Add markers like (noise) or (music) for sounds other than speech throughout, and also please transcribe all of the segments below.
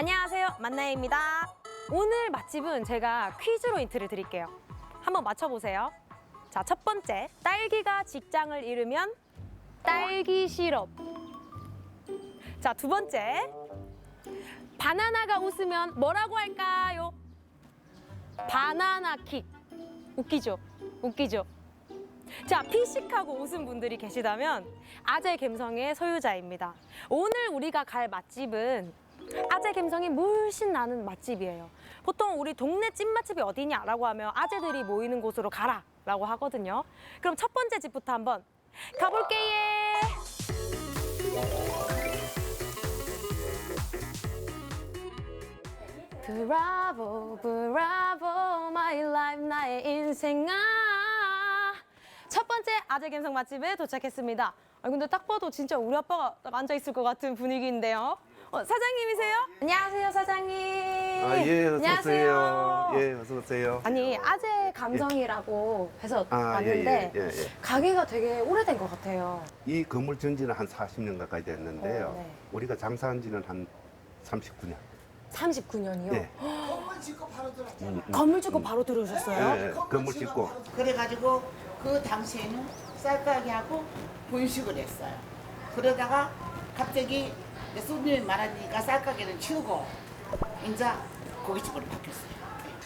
안녕하세요. 만나입니다. 오늘 맛집은 제가 퀴즈로 힌트를 드릴게요. 한번 맞춰보세요. 자, 첫 번째. 딸기가 직장을 잃으면 딸기 시럽. 자, 두 번째. 바나나가 웃으면 뭐라고 할까요? 바나나 킥. 웃기죠? 웃기죠? 자, 피식하고 웃은 분들이 계시다면 아재 감성의 소유자입니다. 오늘 우리가 갈 맛집은 아재 감성이 물씬 나는 맛집이에요. 보통 우리 동네 찐맛집이 어디냐라고 하면 아재들이 모이는 곳으로 가라 라고 하거든요. 그럼 첫 번째 집부터 한번 가볼게요. 브라보 브라보 my life 나의 인생아 첫 번째 아재 감성 맛집에 도착했습니다. 아 근데 딱 봐도 진짜 우리 아빠가 딱 앉아 있을 것 같은 분위기인데요. 어, 사장님이세요? 안녕하세요, 사장님. 아, 예, 어서 안녕하세요. 오세요. 예, 어서 오세요. 아니 아재 감성이라고 해서 아, 왔는데 예, 예, 예, 예. 가게가 되게 오래된 것 같아요. 이 건물 전지는 한 40년 가까이 됐는데요. 어, 네. 우리가 장사한 지는 한 39년. 39년이요. 네. 건물 짓고 바로 들어왔잖아. 음, 음. 건물 짓고 바로 들어오셨어요? 예, 예, 건물 짓고. 그래가지고 그 당시에는 쌀가게하고 분식을 했어요. 그러다가 갑자기 이제 손님이 많아지니까 쌀가게는 치우고 이제 고깃집으로 바뀌었어요.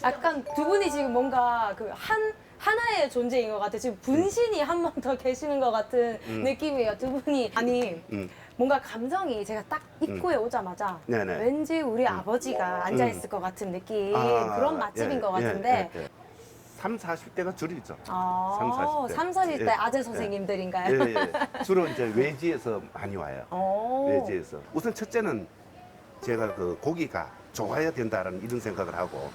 약간 두 분이 지금 뭔가 그 한 하나의 존재인 것 같아요. 지금 분신이 한 번 더 계시는 것 같은 음. 느낌이에요. 두 분이 아니 음. 뭔가 감성이 제가 딱 입구에 오자마자 네네. 왠지 우리 아버지가 앉아 있을 것 같은 느낌 그런 맛집인 예, 것 같은데. 예, 예, 예. 3, 40대가 줄이죠. 아, 3, 40대. 3, 40대 예, 아재 예. 선생님들인가요? 예, 예. (laughs) 주로 이제 외지에서 많이 와요. 오. 외지에서. 우선 첫째는 제가 그 고기가 좋아야 된다는 이런 생각을 하고.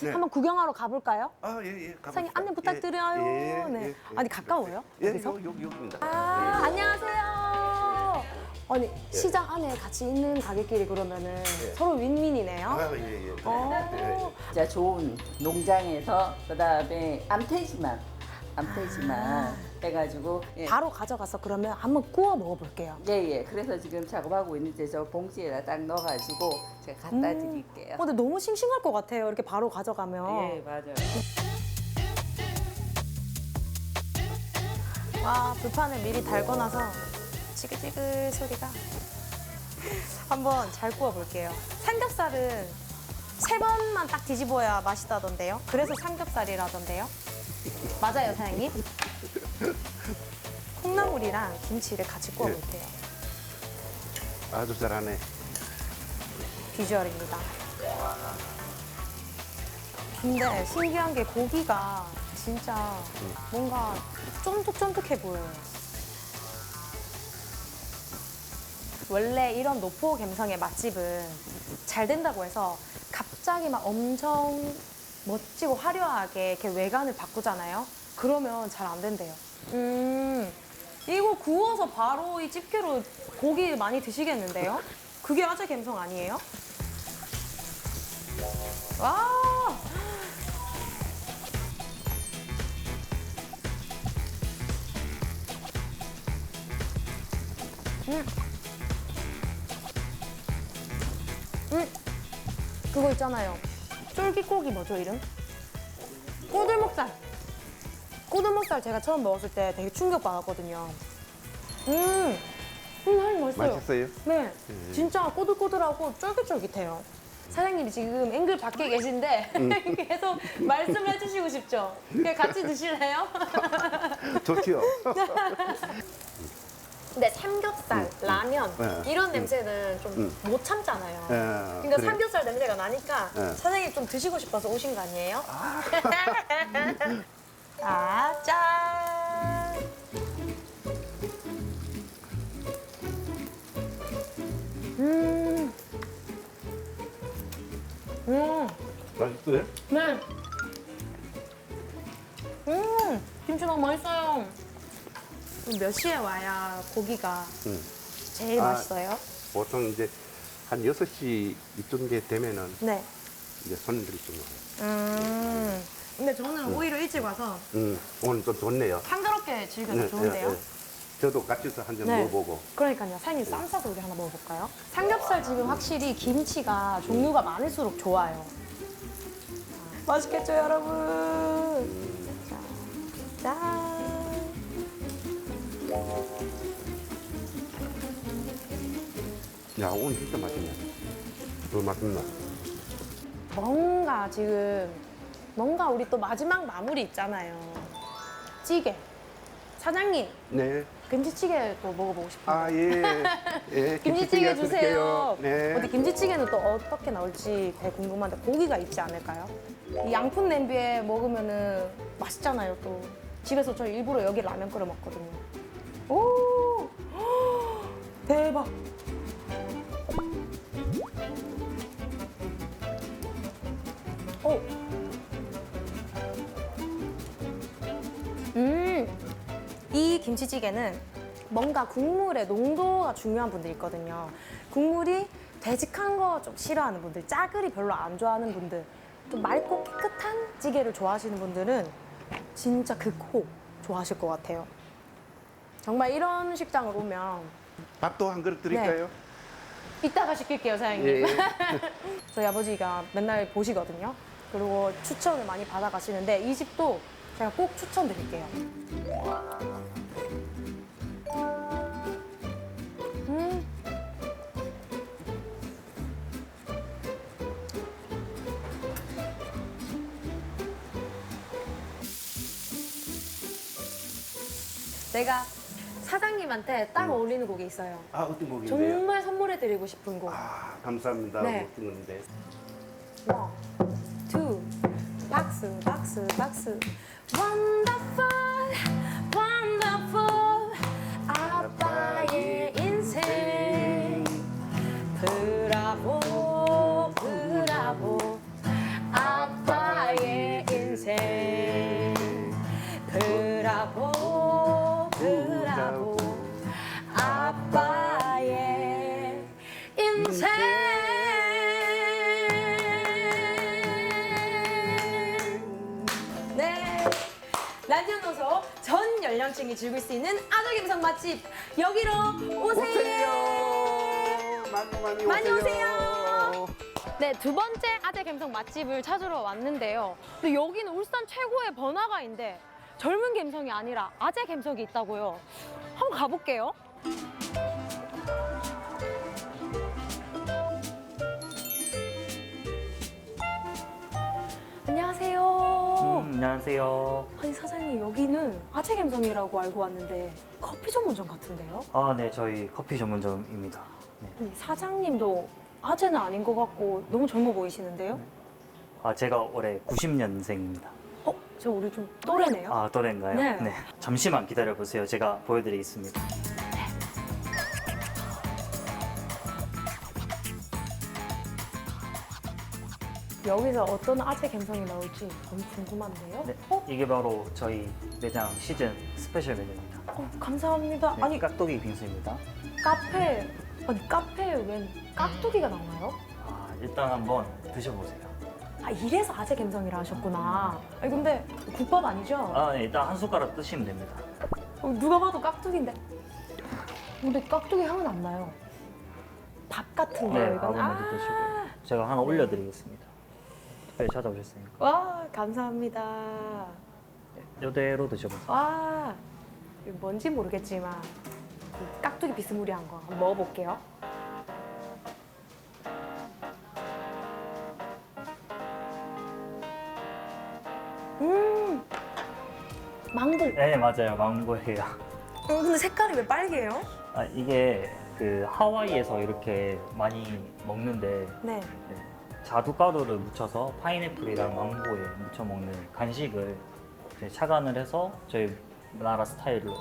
네. 한번 구경하러 가볼까요? 아, 예, 예. 가봅시다. 사장님 안내 부탁드려요. 예, 예, 네. 예, 아니 예. 가까워요? 예, 여기서? 여기, 여기, 여기입니다. 아, 안녕하세요. 아니 시장 안에 같이 있는 가게끼리 그러면은 서로 윈윈이네요. 아, 예, 예. 어. 예, 예. 진짜 좋은 농장에서 그다음에 암태지만 암태지만 해가지고 예. 바로 가져가서 그러면 한번 구워 먹어볼게요. 예, 예. 그래서 지금 작업하고 있는데 저 봉지에다 딱 넣어가지고 제가 갖다 음. 드릴게요. 어, 근데 너무 싱싱할 것 같아요. 이렇게 바로 가져가면. 예, 맞아요. 와, 불판을 미리 달궈놔서 지글지글 소리가. 한번 잘 구워 볼게요. 삼겹살은 세 번만 딱 뒤집어야 맛있다던데요. 그래서 삼겹살이라던데요. 맞아요, 사장님? 콩나물이랑 김치를 같이 구워 볼게요. 아주 잘하네. 비주얼입니다. 근데 신기한 게 고기가 진짜 뭔가 쫀득쫀득해 보여요. 원래 이런 노포 감성의 맛집은 잘 된다고 해서 갑자기 막 엄청 멋지고 화려하게 이렇게 외관을 바꾸잖아요. 그러면 잘 안 된대요. 음, 이거 구워서 바로 이 집게로 고기 많이 드시겠는데요? 그게 아재 감성 아니에요? 와! 음. 음. 그거 있잖아요. 쫄깃고기 뭐죠, 이름? 꼬들목살. 꼬들목살 제가 처음 먹었을 때 되게 충격 받았거든요. 음. 음, 음, 맛있어요. 맛있어요? 네, 진짜 꼬들꼬들하고 쫄깃쫄깃해요. 사장님이 지금 앵글 밖에 계신데 (laughs) 계속 말씀해 주시고 싶죠? 그냥 같이 드실래요? (laughs) 좋지요? (laughs) 근데 삼겹살, 라면 네. 이런 냄새는 좀 못 참잖아요. 예, 그러니까 그래요. 삼겹살 냄새가 나니까 네. 사장님 좀 드시고 싶어서 오신 거 아니에요? (laughs) 아, 짠! 음. 음. 맛있어요? 네. 음, 김치 너무 맛있어요. 그럼 몇 시에 와야 고기가 음. 제일 아. 맛있어요? 보통 이제 한 6시 이쯤 게 되면은 네. 이제 손님들이 좀 와요. 음. 근데 저는 오히려 일찍 와서 음, 오늘 좀 좋네요. 한가롭게 즐겨서 네, 좋은데요? 예, 예. 저도 같이서 한잔 네. 먹어보고. 그러니까요. 사장님 쌈 싸서 우리 하나 먹어볼까요? 삼겹살 지금 확실히 김치가 종류가 많을수록 좋아요. 맛있겠죠, 여러분? 자, 짠. 야, 오늘 진짜 맛있네. 더 맛있나? 뭔가 지금 뭔가 우리 또 마지막 마무리 있잖아요. 찌개. 사장님, 네. 김치찌개 또 먹어보고 싶어요. 아, 예. (laughs) 예. 김치찌개 주세요. 네. 어디 김치찌개는 또 어떻게 나올지 되게 궁금한데 고기가 있지 않을까요? 이 양푼 냄비에 먹으면은 맛있잖아요. 또 집에서 저 일부러 여기 라면 끓여 먹거든요. 오, (gasps) 대박. 오. 음, 이 김치찌개는 뭔가 국물의 농도가 중요한 분들 있거든요. 국물이 되직한 거 좀 싫어하는 분들, 짜글이 별로 안 좋아하는 분들, 또 맑고 깨끗한 찌개를 좋아하시는 분들은 진짜 극호 좋아하실 것 같아요. 정말 이런 식당을 오면 밥도 한 그릇 드릴까요? 이따가 시킬게요, 사장님. 예. (laughs) 저희 아버지가 맨날 보시거든요. 그리고 추천을 많이 받아가시는데 이 집도 제가 꼭 추천드릴게요. 음. 내가 사장님한테 딱 어울리는 곡이 있어요. 아, 어떤 곡인데요? 정말 선물해드리고 싶은 곡. 아, 감사합니다. 네. 못 듣는데. 원, 투, 박수, 박수, 박수. Wonderful, 남녀노소 전 연령층이 즐길 수 있는 아재 감성 맛집 여기로 오세요. 오세요. 많이 많이 오세요. 많이 오세요. 네, 두 번째 아재 감성 맛집을 찾으러 왔는데요. 근데 여기는 울산 최고의 번화가인데 젊은 감성이 아니라 아재 감성이 있다고요. 한번 가볼게요. 안녕하세요. 아니 사장님 여기는 아재 감성이라고 알고 왔는데 커피 전문점 같은데요? 아, 네, 저희 커피 전문점입니다. 네. 아니 사장님도 아재는 아닌 것 같고 너무 젊어 보이시는데요? 아, 제가 올해 90년생입니다. 어? 저 우리 좀 또래네요? 아, 또래인가요? 네. 잠시만 기다려 보세요. 제가 보여드리겠습니다. 여기서 어떤 아재 감성이 나올지 너무 궁금한데요? 네, 어? 이게 바로 저희 매장 시즌 스페셜 메뉴입니다. 어, 감사합니다. 네, 아니 깍두기 빙수입니다. 카페 아니 카페에 웬 깍두기가 나와요? 아, 일단 한번 드셔보세요. 아 이래서 아재 감성이라 하셨구나. 아니 근데 국밥 아니죠? 아, 네, 일단 한 숟가락 드시면 됩니다. 어, 누가 봐도 깍두기인데. 근데 깍두기 향은 안 나요. 밥 같은데요, 네, 이건. 밥을 먼저 드시고요. 제가 하나 올려드리겠습니다. 특별히 찾아오셨으니까. 와, 감사합니다. 이대로 드셔보세요. 와, 이거 뭔지 모르겠지만 이 깍두기 비스무리한 거 한번 먹어볼게요. 음, 망고. 네, 맞아요. 망고예요. 어, 근데 색깔이 왜 빨개요? 아, 이게 그 하와이에서 이렇게 많이 먹는데 네. 네, 자두가루를 묻혀서 파인애플이랑 망고에 묻혀 먹는 간식을 이제 착안을 해서 저희 나라 스타일로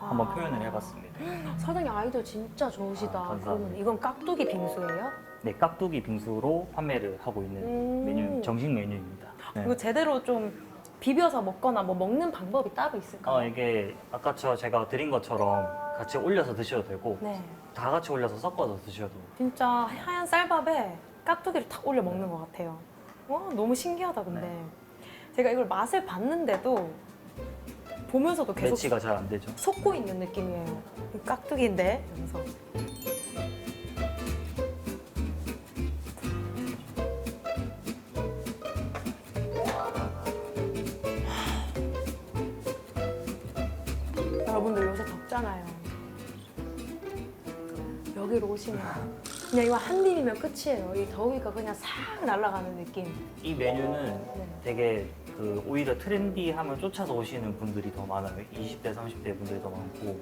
한번 아. 표현을 해봤습니다. (gasps) 사장님 아이디어 진짜 좋으시다. 아, 감사합니다. 그러면 이건 깍두기 빙수예요? 네, 깍두기 빙수로 판매를 하고 있는 음. 메뉴, 정식 메뉴입니다. 네. 이거 제대로 좀 비벼서 먹거나 뭐 먹는 방법이 따로 있을까요? 어, 이게 아까 저 제가 드린 것처럼 같이 올려서 드셔도 되고 네. 다 같이 올려서 섞어서 드셔도 진짜 하얀 쌀밥에 깍두기를 탁 올려 먹는 것 같아요. 와, 너무 신기하다, 근데. 네. 제가 이걸 맛을 봤는데도 보면서도 계속 매치가 잘 안 되죠. 속고 있는 느낌이에요. 깍두기인데 그래서 여러분들 요새 덥잖아요. 여기로 오시면 그냥 이거 한 입이면 끝이에요. 이 더위가 그냥 싹 날아가는 느낌. 이 메뉴는 네. 되게 그 오히려 트렌디함을 쫓아서 오시는 분들이 더 많아요. 20대, 30대 분들이 더 많고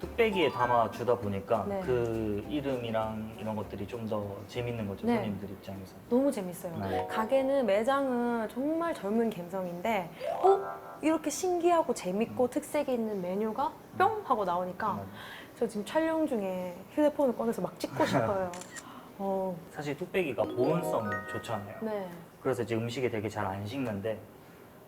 뚝배기에 담아 주다 보니까 네. 그 이름이랑 이런 것들이 좀 더 재밌는 거죠 네. 손님들 입장에서. 너무 재밌어요. 네. 가게는 매장은 정말 젊은 감성인데, 어? 이렇게 신기하고 재밌고 특색이 있는 메뉴가 뿅 하고 나오니까 음. 저 지금 촬영 중에 휴대폰을 꺼내서 막 찍고 (laughs) 싶어요. 어, 사실 뚝배기가 보온성이 좋잖아요. 네. 그래서 이제 음식이 되게 잘 안 식는데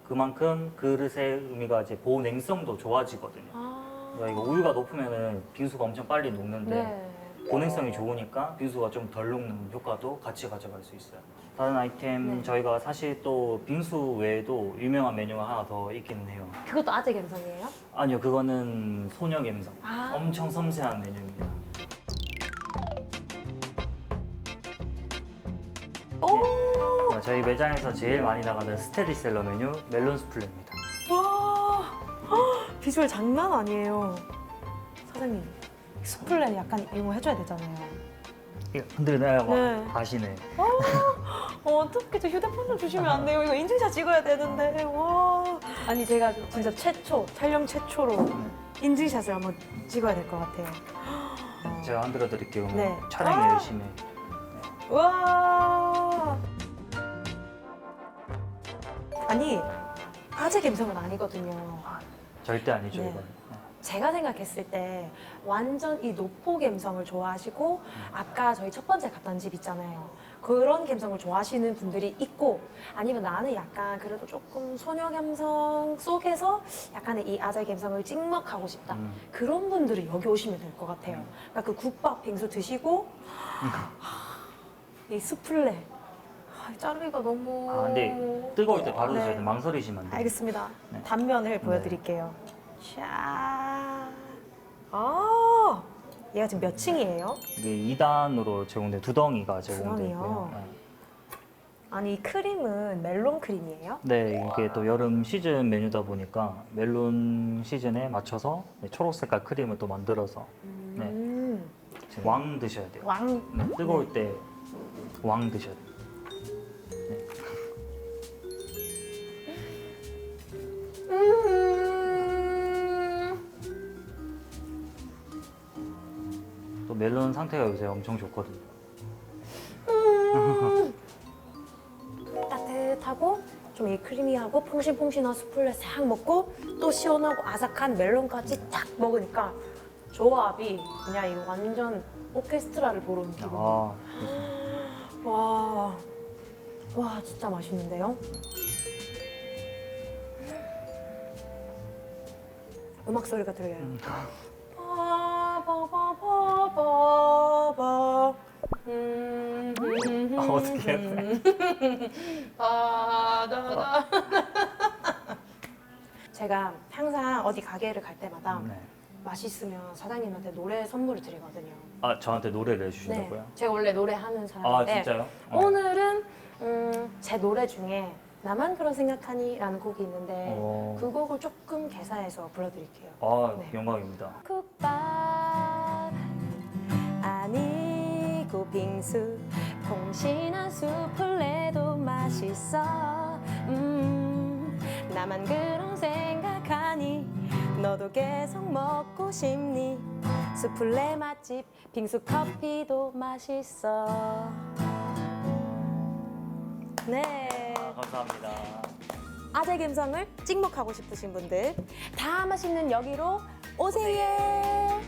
그만큼 그릇의 의미가 이제 보온 냉성도 좋아지거든요. 아, 그러니까 이거 우유가 높으면은 빙수가 엄청 빨리 녹는데 네. 보냉성이 좋으니까 빙수가 좀 덜 녹는 효과도 같이 가져갈 수 있어요. 다른 아이템 네. 저희가 사실 또 빙수 외에도 유명한 메뉴가 하나 더 있기는 해요. 그것도 아재 감성이에요? 아니요, 그거는 소녀 감성. 아. 엄청 섬세한 메뉴입니다. 오! 어, 저희 매장에서 제일 많이 나가는 스테디셀러 메뉴 멜론 스플레입니다. 와! 헉, 비주얼 장난 아니에요. 사장님, 스플레 약간 이거 해줘야 되잖아요. 이거? 막 네. 아시네. 어, 어떻게 저 휴대폰 좀 주시면 안 돼요? 이거 인증샷 찍어야 되는데. 와. 아니 제가 진짜 최초 촬영 최초로 인증샷을 한번 찍어야 될 것 같아요. 제가 흔들어 드릴게요. 네. 촬영 아! 열심히. 해. 와. 아니 아재 감성은 아니거든요. 절대 아니죠, 네. 이건. 네. 제가 생각했을 때 완전 이 노포 감성을 좋아하시고 아까 저희 첫 번째 갔던 집 있잖아요. 그런 감성을 좋아하시는 분들이 있고 아니면 나는 약간 그래도 조금 소녀 감성 속에서 약간의 이 아재 감성을 찍먹하고 싶다. 음. 그런 분들이 여기 오시면 될 것 같아요. 그러니까 그 국밥 빙수 드시고 이 스플레 아, 자르기가 너무 아, 근데 뜨거울 때 바로 드셔야 네. 돼. 망설이시면 안 돼요. 알겠습니다. 네. 단면을 보여드릴게요. 샤. 아, 얘가 지금 몇 층이에요? 이게 2단으로 제공된 두 덩이가 제공되고요. 덩이요? 네. 아니 이 크림은 멜론 크림이에요? 네, 이게 또 여름 시즌 메뉴다 보니까 멜론 시즌에 맞춰서 네, 초록 색깔 크림을 또 만들어서 음, 지금 왕 드셔야 돼요. 왕. 네, 뜨거울 때 왕 드셔야 돼요. 멜론 상태가 요새 엄청 좋거든요. (laughs) 따뜻하고 좀 이 크리미하고 퐁신퐁신한 스플레 싹 먹고 또 시원하고 아삭한 멜론까지 딱 먹으니까 조합이 그냥 이거 완전 오케스트라를 보러 온 기분. 아, 와, 와 진짜 맛있는데요? 음악 소리가 들려요. 바 어떻게 해요? 바다다. (laughs) (laughs) 제가 항상 어디 가게를 갈 때마다 네. 맛있으면 사장님한테 노래 선물을 드리거든요. 아 저한테 노래를 해주신다고요? 네, 제가 원래 노래하는 아 사람인데 진짜요? 어. 오늘은 음, 제 노래 중에 나만 그런 생각하니 라는 곡이 있는데 어. 그 곡을 조금 개사해서 불러드릴게요. 아 네. 영광입니다. 국밥 아니고 빙수. 콩신한 수플레도 맛있어. 음 나만 그런 생각하니? 너도 계속 먹고 싶니? 수플레 맛집 빙수 커피도 맛있어. 네. 아, 감사합니다. 아재 감성을 찍먹하고 싶으신 분들 다 맛있는 여기로 오세요.